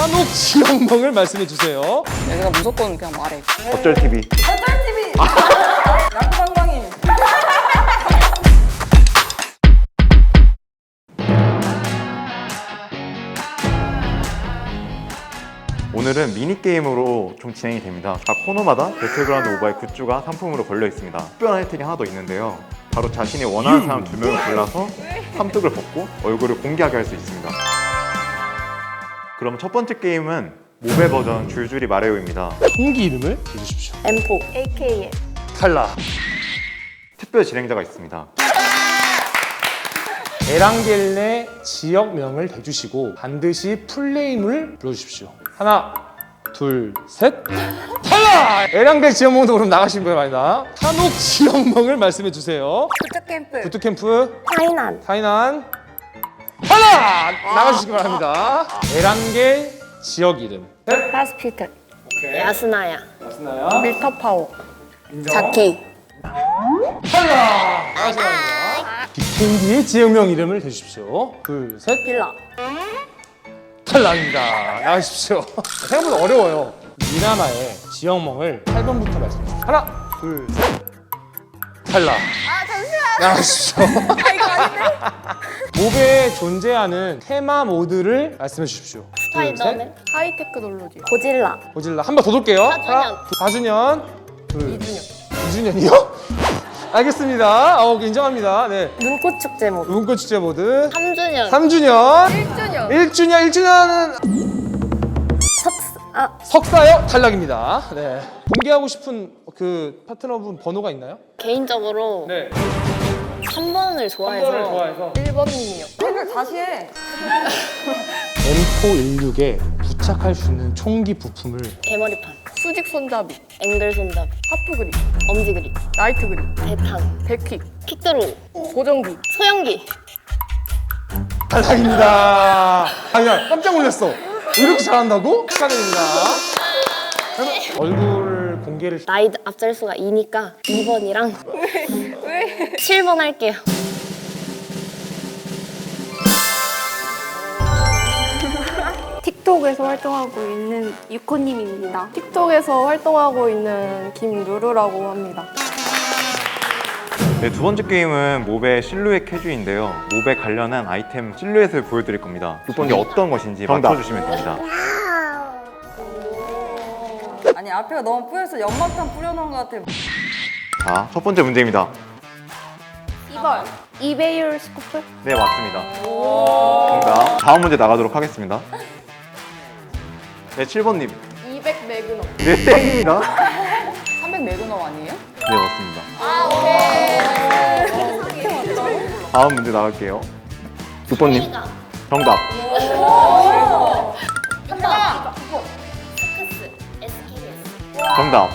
한옥 지역명을 말씀해 주세요. 내가 무조건 그냥 말해. 어쩔 TV. 쩔TV! 야구방방이. 오늘은 미니게임으로 좀 진행이 됩니다. 각 코너마다 배틀그라운드 모바일 굿즈가 상품으로 걸려 있습니다. 특별한 혜택이 하나 더 있는데요. 바로 자신이 원하는 사람 두 명을 골라서 삼뚝을 벗고 얼굴을 공개하게 할 수 있습니다. 그럼 첫 번째 게임은 모베 버전 줄줄이 마레오입니다. 총기 이름을 해주십시오. M4 AKM 탈락. 특별 진행자가 있습니다. 에랑겔레 지역명을 대주시고 반드시 풀네임을 불러주십시오. 하나, 둘, 셋. 탈락! 에랑겔 지역명도 그럼 나가신 거예요, 아니다. 한옥 지역명을 말씀해 주세요. 부트캠프. 부트캠프, 타이난 타이난. 탈락! 나가주시기 바랍니다. 에랑겔 지역 이름. 하스피털 야스나야 맞나요? 밀터파워. 자키! 나가시기 바랍니다. 비행기의 지역명 이름을 대주십시오. 둘, 셋. 빌라 탈락입니다. 나가십시오. 생각보다 어려워요. 미나마의 지역명을 8번부터 말씀해 주세요. 하나, 둘, 셋. 탈락. 아, 잠시만. 나가십시오. 몹에 존재하는 테마 모드를 말씀해 주십시오. 둘, 셋. 하이테크놀로지. 고질라 고질라. 한 번 더 돌게요. 하나, 둘, 4주년. 둘, 2주년. 2주년이요? 알겠습니다. 어, 인정합니다. 네. 눈꽃 축제 모드 눈꽃 축제 모드. 3주년 3주년. 1주년. 1주년, 1주년은 석스 아 석사요? 탈락입니다. 네. 공개하고 싶은 그 파트너분 번호가 있나요? 개인적으로 네. 3번을 좋아해서 좋아해서 1번님이요. 댓글 다시 해. M416에 부착할 수 있는 총기 부품을 개머리판 수직 손잡이. 앵글 손잡이 하프 그립. 엄지 그립 나이트 그립. 대탄 백킥. 킥드로 보정기. 소형기 탈락입니다. 아니야 깜짝 놀랐어. 이렇게 잘한다고? 축하드립니다. 얼굴 공개를 나이 앞잘 수가 2니까 2번이랑 7번 할게요 틱톡에서 활동하고 있는 유코님입니다. 틱톡에서 활동하고 있는 김루루라고 합니다. 네, 두 번째 게임은 몹의 실루엣 캐주인데요. 몹에 관련한 아이템 실루엣을 보여드릴 겁니다. 6번이 어떤 것인지 맞춰주시면 됩니다. 아니 앞에가 너무 뿌여서 연막탄 뿌려놓은 것 같아. 자, 첫 번째 문제입니다. 2번 이베율 스코프 네, 맞습니다. 정답. 다음 문제 나가도록 하겠습니다. 네, 7번님. 200 매그넘 네, 땡입니다. 300 매그넘 아니에요? 네, 맞습니다. 다음 문제 나갈게요. 6번님. 정답. 정답.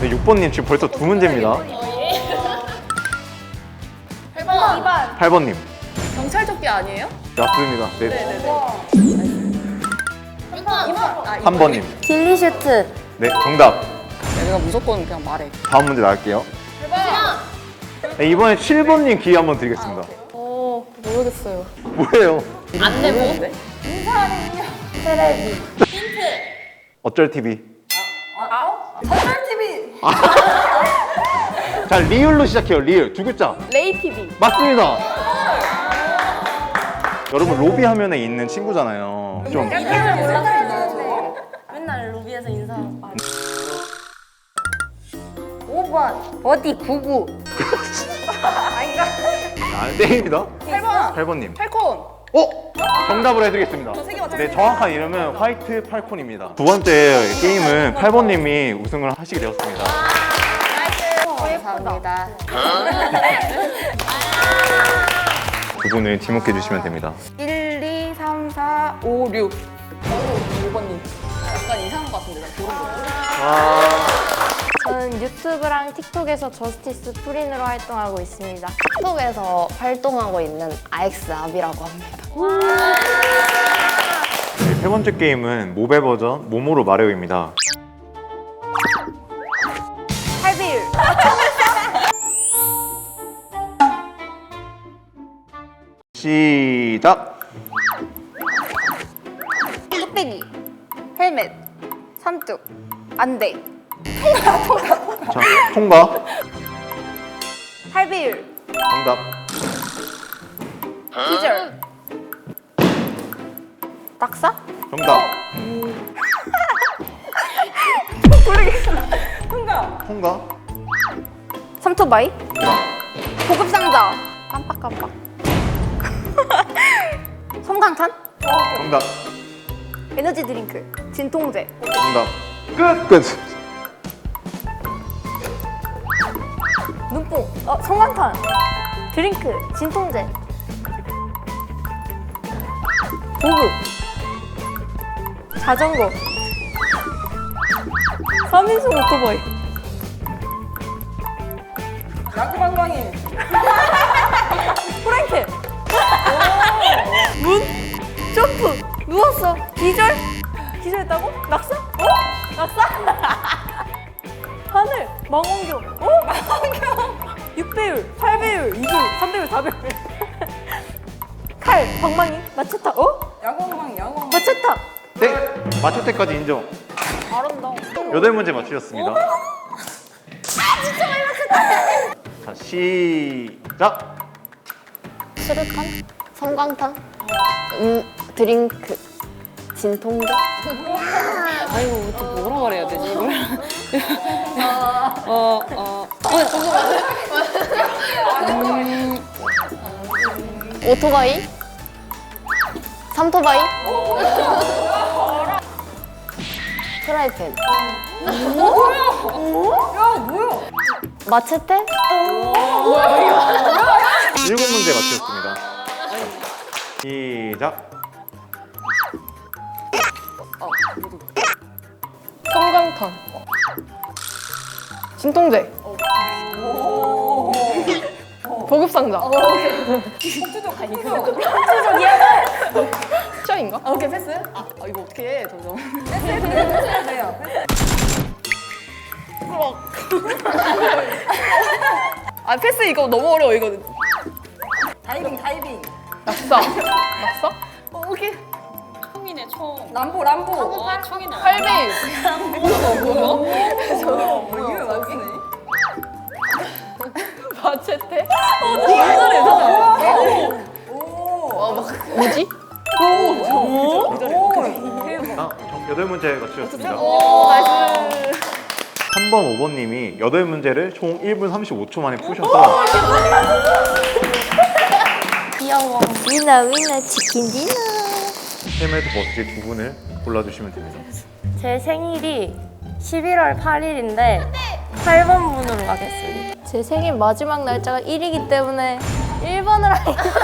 네, 6번님 지금 벌써 두 문제입니다. 2번 8번님. 경찰 조끼 아니에요? 맞습니다. 네. 2번. 3번님. 딜리슈트 네, 정답. 내가 무조건 그냥 말해. 다음 문제 나갈게요. 네, 이번에 7번님 기회 한번 드리겠습니다. 어 모르겠어요. 뭐예요? 안내모 테레비 어쩔 TV. 쩔TV. 자, 리을로 시작해요. 리을. 두 글자. 레이 TV 맞습니다. 여러분 로비 화면에 있는 친구잖아요. 좀 맨날 로비에서 인사하고 5번 버디 99 아, 땡입니다. 8번. 8번님. 팔콘. 어? 정답을 해드리겠습니다. 세개 맞췄어요. 네, 정확한 이름은 화이트 팔콘입니다. 두 번째 게임은 8번님이 우승을 하시게 되었습니다. 감사합니다 두 분을 지목해 주시면 됩니다. 1, 2, 3, 4, 5, 6 5번님. 약간 이상한 것 같은데 나 보는 거. 아, 저는 유튜브랑 틱톡에서 저스티스 프린으로 활동하고 있습니다. 틱톡에서 활동하고 있는 아엑스 아비라고 합니다 네, 세 번째 게임은 모바일 버전 모모로 마레오입니다. 시작. 뚝배기 헬멧, 삼뚝, 안대, 자, 통과. 할배율, 정답. 기절, 낙사, 정답. 통과, 통과. 삼토바이, 고급 상자, 깜빡깜빡, 섬광탄, 정답. 에너지 드링크, 진통제, 정답. 끝. 끝. 눈뽕, 어, 성광탄, 드링크, 진통제, 보급, 자전거, 3인승 오토바이, 야구방방이. 기절, 기절했다고? 낙사? 어? 낙사? 하늘, 망원경, 어? 망원경, 6배율, 8배율, 2배율, 3배율, 4배율. 칼, 방망이, 마체타, 어? 야구방방이 야구방방. 마체타. 네. 맞출 때까지 인정. 잘한다. 여덟 문제 맞추셨습니다. 아, 진짜 많이 맞췄다. 자, 시작. 수류탄, 섬광탄, 음, 드링크, 진통제. 아이고 또 뭐라 그래야 되지 이걸? 어 어. 오토바이, 삼토바이, 프라이팬. 마체테? 일곱 문제 맞추셨습니다. 시작. 섬광탄. 진통제. 보급상자. 시작인가? 아, 오케이 패스. 아 아, 이거 어떻게 해 점점. 아 패스 이거 너무 어려워 이거. 다이빙 다이빙. 낙사. 낙사? 어, 오케이. 총이네 총. 람보 람보. 어, 총이네. 8배율. 어, 이거 맞네. 마체테? 잘해 뭐지? 아, 정- 여덟 문제 맞추셨습니다. 오, 나이스. 3번, 5번님이 여덟 문제를 총 1분 35초 만에 푸셔서 귀여워. 위너 위너 치킨 디너. 헬멧 버스기 두 분을 골라주시면 됩니다. 제 생일이 11월 8일인데 8번 분으로 가겠습니다. 제 생일 마지막 날짜가 1이기 때문에 1번을 하겠습니다.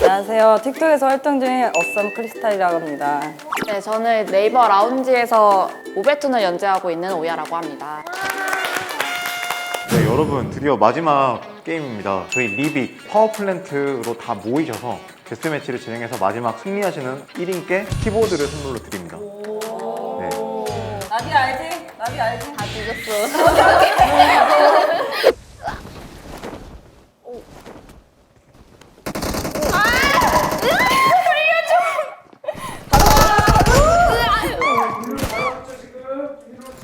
안녕하세요. 틱톡에서 활동 중인 어썸 크리스탈이라고 합니다. 네, 저는 네이버 라운지에서 오베툰을 연재하고 있는 오야라고 합니다. 네, 여러분 드디어 마지막 게임입니다. 저희 리빅 파워플랜트로 다 모이셔서 데스매치를 진행해서 마지막 승리하시는 1인께 키보드를 선물로 드립니다. 네. 나비 알지? 나비 알지? 다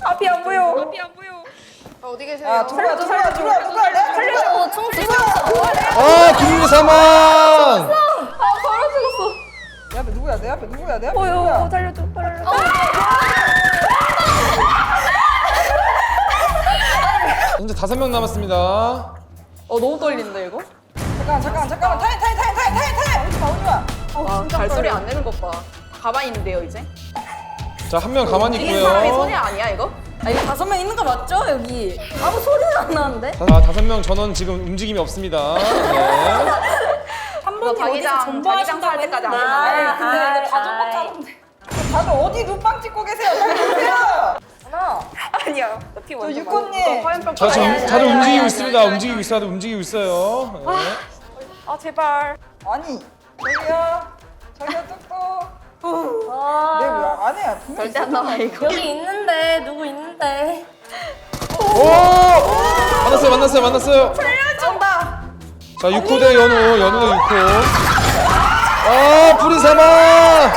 앞이 안 보여. 앞이 안 보여. 야, 누구야, 누구야, 누구야, 누구야, 내가 살려줘. 아, 김민구 사망! 내 앞에 누구야, 내 앞에 누구야, 내 앞에 어여, 누구야? 어, 살려줘, 살려줘. 현재 다섯 명 남았습니다. 어, 너무 떨린다, 이거. 잠깐만, 잠깐만, 잠깐만. 타임, 타임, 타임, 타임, 타임, 타임. 오지 마, 오지 마. 아, 발소리 안 내는 것 봐. 가만히 있는데요, 이제? 자, 한 명 가만히 이게 사람이 있고요. 손이 아니야, 이거? 아, 이거 다섯 명 있는 거 맞죠, 여기? 아무 소리는 안 나는데? 자, 다섯 명 전원 지금 움직임이 없습니다. 네. 한 번이 자기장, 어디서 때까지 안 했는데. 끝나요. 근데 이거 자전거 타는데. 다들 어디 눈빵 찍고 계세요? 빨리 오세요. 하나. 아니야. 저 유코님. 자, 지금 다들 움직이고 있습니다. 움직이고 있어요. 다들 움직이고 있어요. 네. 아, 제발. 아니, 저기요. 저기요, 뚝뚝. 내가 왜안 해? 절대 안 나와, 이거. 여기 있는데 누구 있는데? 오! 만났어요, 만났어요, 만났어요. 자 6호 대 연우 연우 대 6호 아 푸른 사막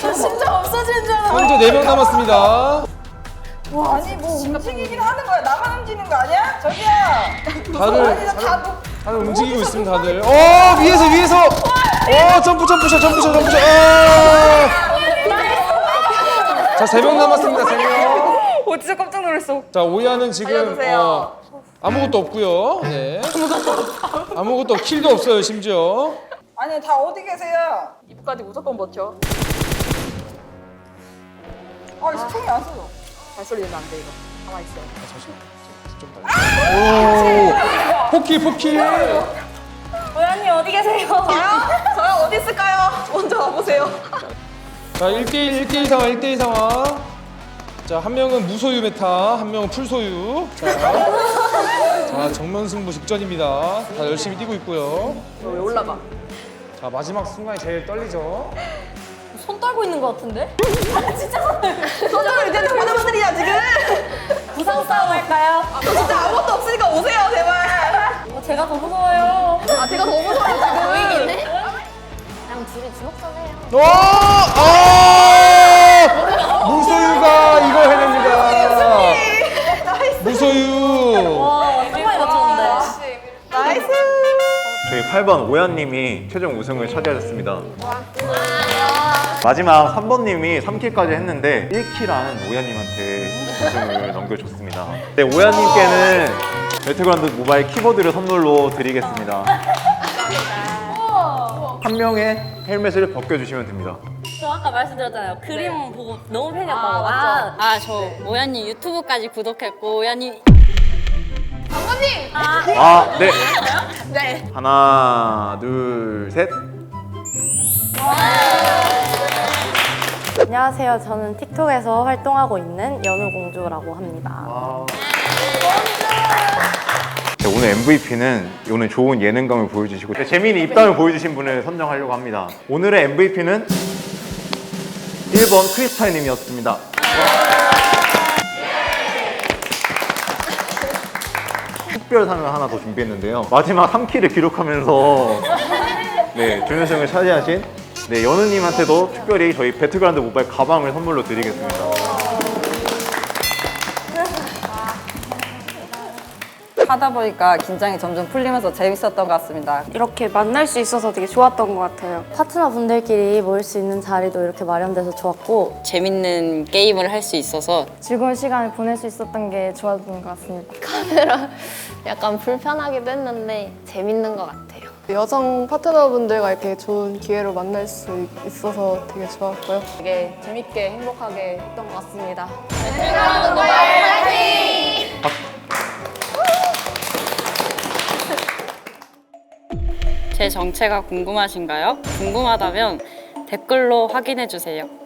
진짜 없어지는 줄 알았어. 현재 4명 남았습니다 아니 뭐 움직이긴 하는 거야. 나만 움직이는 거 아니야? 저기야. 다들 나다 녹. 다들 움직이고 있습니다 다들 어 위에서 위에서 어 점프 점프샷 점프샷 점프샷 아! 자 3명 남았습니다 3명 오 진짜 깜짝 놀랐어. 자 오야는 지금 알려주세요. 어, 아무것도 없고요 네 아무것도 없- 킬도 없어요 심지어 아니 다 어디 계세요? 입까지 무조건 버텨. 아 이제 총이 안 쏘져. 발소리 내면 안 돼 이거. 가만 있어. 오 포킬 포킬 오연님 어디 계세요? 저요? 저요 어디 있을까요? 먼저 와보세요. 자 1대1 1대1 상황 1대1 상황 자 한 명은 무소유 메타 한 명은 풀소유 자, 자 정면 승부 직전입니다 다 열심히 뛰고 있고요 왜 올라가? 자 마지막 순간이 제일 떨리죠 손 떨고 있는 것 같은데? 손으로 이제는 보는 분들이야 지금. 부상 싸움 할까요? 저 진짜 아무것도 없으니까 오세요 제발. 어, 제가 더 무서워요. 아 제가 너무 무서워요 보이긴 해? 그냥 둘이 주먹전 해요. 와! 아! 8번 오연님이 최종 우승을 차지하셨습니다. 마지막 3번님이 3킬까지 했는데 1킬한 오연님한테 우승을 넘겨줬습니다. 네, 오연님께는 배틀그라운드 모바일 키보드를 선물로 드리겠습니다. 한 명의 헬멧을 벗겨주시면 됩니다. 저 아까 말씀드렸잖아요. 그림 보고 너무 팬이었다고. 아, 아, 아, 저 오연님 유튜브까지 구독했고 오연님 아, 네. 네. 하나, 둘, 셋. 안녕하세요. 저는 틱톡에서 활동하고 있는 연우공주라고 합니다. 네, 오늘 MVP는 오늘 좋은 예능감을 보여주시고 네, 재미있는 입담을 보여주신 분을 선정하려고 합니다. 오늘의 MVP는 1번 크리스타님이었습니다. 특별상을 하나 더 준비했는데요. 마지막 3킬을 기록하면서 네, 준우승을 차지하신 네, 연우님한테도 특별히 저희 배틀그라운드 모바일 가방을 선물로 드리겠습니다. 하다 보니까 긴장이 점점 풀리면서 재밌었던 것 같습니다. 이렇게 만날 수 있어서 되게 좋았던 것 같아요. 파트너 분들끼리 모일 수 있는 자리도 이렇게 마련돼서 좋았고 재밌는 게임을 할 수 있어서 즐거운 시간을 보낼 수 있었던 게 좋았던 것 같습니다. 카메라 약간 불편하기도 했는데 재밌는 것 같아요. 여성 파트너분들과 이렇게 좋은 기회로 만날 수 있어서 되게 좋았고요. 되게 재밌게 행복하게 했던 것 같습니다. 제 정체가 궁금하신가요? 궁금하다면 댓글로 확인해 주세요.